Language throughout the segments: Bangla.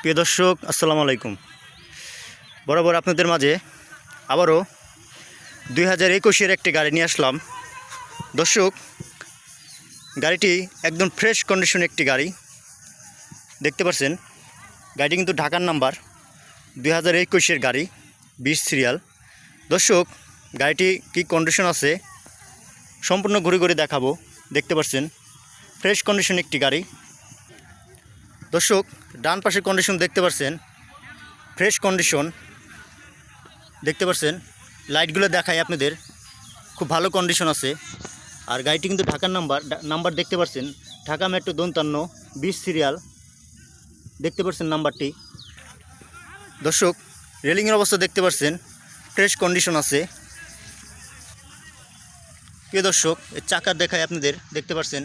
প্রিয় দর্শক, আসসালামু আলাইকুম। বরাবর আপনাদের মাঝে আবারও দুই হাজার একুশের একটি গাড়ি নিয়ে আসলাম। দর্শক, গাড়িটি একদম ফ্রেশ কন্ডিশন একটি গাড়ি। দেখতে পাচ্ছেন, গাড়িটি কিন্তু ঢাকার নাম্বার, দুই হাজার একুশের গাড়ি, বিশ সিরিয়াল দর্শক, গাড়িটি কী কন্ডিশন আছে সম্পূর্ণ ঘুরে ঘুরে দেখাবো। দেখতে পাচ্ছেন ফ্রেশ কন্ডিশন একটি গাড়ি। দর্শক, ডান পাশের কন্ডিশন দেখতে পাচ্ছেন ফ্রেশ কন্ডিশন দেখতে পাচ্ছেন লাইটগুলো দেখায় আপনাদের, খুব ভালো কন্ডিশন আছে। আর গাড়িটি কিন্তু ঢাকার নাম্বার নাম্বার দেখতে পাচ্ছেন ঢাকা মেট্রো দন্তান্ন, বিশ সিরিয়াল দেখতে পাচ্ছেন নাম্বারটি দর্শক রেলিংয়ের অবস্থা দেখতে পাচ্ছেন ফ্রেশ কন্ডিশন আছে। প্রিয় দর্শক চাকার দেখায় আপনাদের, দেখতে পাচ্ছেন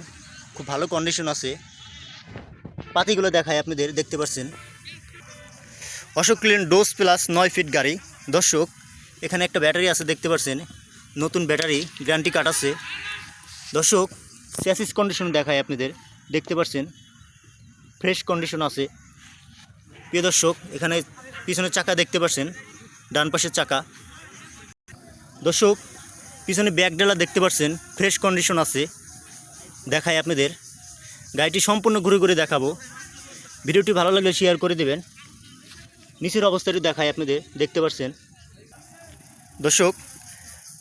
খুব ভালো কন্ডিশন আছে। পাতিগুলো দেখায় আপনাদের, দেখতে পাচ্ছেন অশোক ক্লিন ডোজ প্লাস নয় ফিট গাড়ি। দর্শক, এখানে একটা ব্যাটারি আছে, দেখতে পাচ্ছেন নতুন ব্যাটারি, গ্যারান্টি কার্ড আছে। দর্শক স্যাসিস কন্ডিশন দেখায় আপনাদের, দেখতে পাচ্ছেন ফ্রেশ কন্ডিশন আছে। প্রিয় দর্শক, এখানে পিছনের চাকা দেখতে পাচ্ছেন ডান পাশের চাকা। দর্শক, পিছনে ব্যাক ডেলা দেখতে পাচ্ছেন ফ্রেশ কন্ডিশন আছে। দেখায় আপনাদের। গাড়িটি সম্পূর্ণ ঘুরে ঘুরে দেখাবো। ভিডিওটি ভালো লাগলে শেয়ার করে দেবেন। নিচের অবস্থাটি দেখায় আপনাদের, দেখতে পাচ্ছেন দর্শক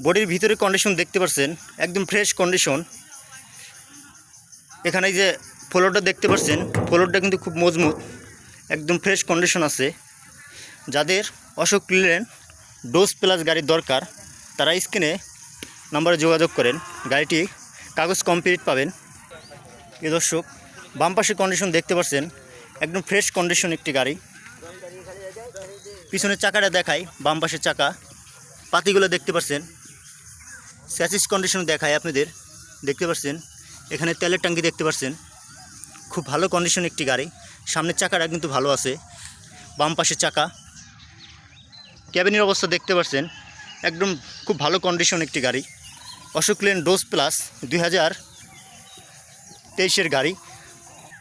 বডির ভিতরে কন্ডিশন দেখতে পাচ্ছেন একদম ফ্রেশ কন্ডিশন এখানে যে ফ্লোরটা দেখতে পাচ্ছেন ফ্লোরটা কিন্তু খুব মজবুত, একদম ফ্রেশ কন্ডিশন আছে। যাদের অশোক ক্লিলেন ডোজ প্লাস গাড়ির দরকার, তারা স্ক্রিনে নাম্বারে যোগাযোগ করেন, গাড়িটি কাগজ কমপ্লিট পাবেন। এ দর্শক, বাম পাশের কন্ডিশন দেখতে পাচ্ছেন একদম ফ্রেশ কন্ডিশন একটি গাড়ি। পিছনের চাকাটা দেখায় বাম পাশের চাকা। পাতিগুলো দেখতে পাচ্ছেন স্যাচিস কন্ডিশন দেখায় আপনাদের। দেখতে পাচ্ছেন এখানে তেলের ট্যাঙ্কি দেখতে পাচ্ছেন খুব ভালো কন্ডিশন একটি গাড়ি। সামনের চাকাটা কিন্তু ভালো আছে। বাম পাশের চাকা। ক্যাবিনের অবস্থা দেখতে পাচ্ছেন একদম খুব ভালো কন্ডিশন একটি গাড়ি। অশোক লেন ডোজ প্লাস দুই হাজার তেইশের গাড়ি।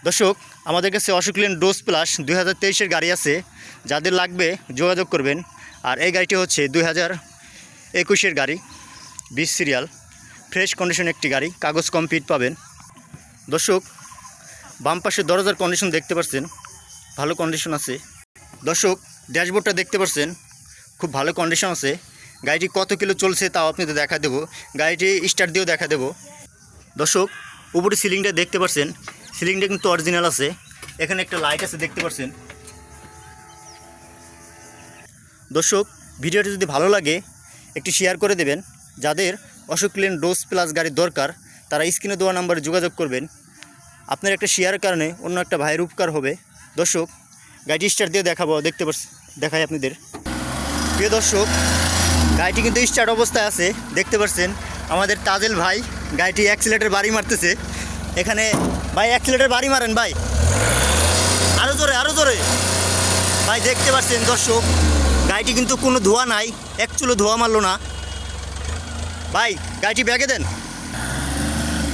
দর্শক আমাদের কাছে অশোক লেন ডোজ প্লাস দুই হাজার তেইশের গাড়ি আছে, যাদের লাগবে যোগাযোগ করবেন। আর এই গাড়িটি হচ্ছে দুই হাজার একুশের গাড়ি বিশ সিরিয়াল, ফ্রেশ কন্ডিশন একটি গাড়ি, কাগজ কমপ্লিট পাবেন। দর্শক, বাম পাশে দরজার কন্ডিশন দেখতে পাচ্ছেন, ভালো কন্ডিশন আছে। দর্শক, ড্যাশবোর্ডটা দেখতে পাচ্ছেন, খুব ভালো কন্ডিশন আছে। গাড়িটি কত কিলো চলছে তাও আপনাদের দেখা দেবো। গাড়িটি স্টার্ট দিয়েও দেখা দেবো। দর্শক উপরে সিলিংটা দেখতে পাচ্ছেন সিলিংটা কিন্তু অরিজিনাল আছে। এখানে একটা লাইট আছে, দেখতে পাচ্ছেন দর্শক, ভিডিওটি যদি ভালো লাগে, একটি শেয়ার করে দেবেন। যাদের অশোক লেন ডোজ প্লাস গাড়ির দরকার, তারা স্ক্রিনে দেওয়া নাম্বারে যোগাযোগ করবেন। আপনার একটা শেয়ারের কারণে অন্য একটা ভাইয়ের উপকার হবে। দর্শক, গাড়িটি স্টার্ট দিয়ে দেখাবো, দেখতে পাচ্ছ দেখাই আপনাদের। প্রিয় দর্শক, গাড়িটি কিন্তু স্টার্ট অবস্থায় আছে, দেখতে পাচ্ছেন আমাদের তাজেল ভাই গাড়িটি অ্যাক্সিলেটার বাড়ি মারতেছে। এখানে ভাই, এক অ্যাক্সিলেটার বাড়ি মারেন ভাই। আরও জোরে আরও জোরে। ভাই, দেখতে পাচ্ছেন দর্শক, গাড়িটি কিন্তু কোনো ধোয়া নাই, এক চুলো ধোয়া মারলো না। ভাই, গাড়িটি ব্যাগে দেন।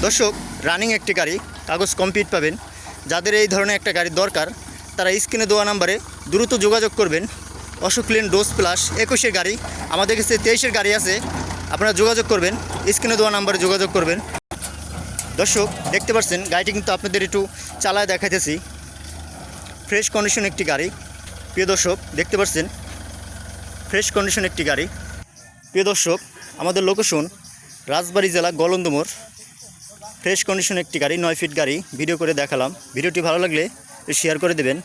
দর্শক রানিং একটি গাড়ি, কাগজ কমপ্লিট পাবেন। যাদের এই ধরনের একটা গাড়ির দরকার, তারা স্ক্রিনে দেওয়া নাম্বারে দ্রুত যোগাযোগ করবেন। অশোক লেন ডোজ প্লাস একুশের গাড়ি, আমাদের কাছে তেইশের গাড়ি আছে, আপনারা যোগাযোগ করবেন। স্ক্রিনে দেওয়া নাম্বারে যোগাযোগ করবেন। দর্শক, দেখতে পাচ্ছেন, গাড়িটি কিন্তু আপনাদের একটু চালায় দেখাইতেছি। ফ্রেশ কন্ডিশন একটি গাড়ি। প্রিয় দর্শক, দেখতে পাচ্ছেন ফ্রেশ কন্ডিশন একটি গাড়ি। প্রিয় দর্শক, আমাদের লোকেশন রাজবাড়ী জেলা গলন্দমোর ফ্রেশ কন্ডিশন একটি গাড়ি, নয় ফিট গাড়ি। ভিডিও করে দেখালাম। ভিডিওটি ভালো লাগলে শেয়ার করে দেবেন।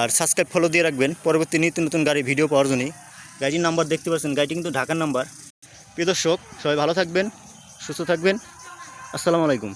আর সাবস্ক্রাইব ফলো দিয়ে রাখবেন। পরবর্তী নিত্য নতুন গাড়ি ভিডিও পাওয়ার জন্যই গাড়ির নাম্বার দেখতে পাচ্ছেন, গাড়িটি কিন্তু ঢাকার নাম্বার প্রিয় দর্শক, সবাই ভালো থাকবেন, সুস্থ থাকবেন। আসসালামু আলাইকুম।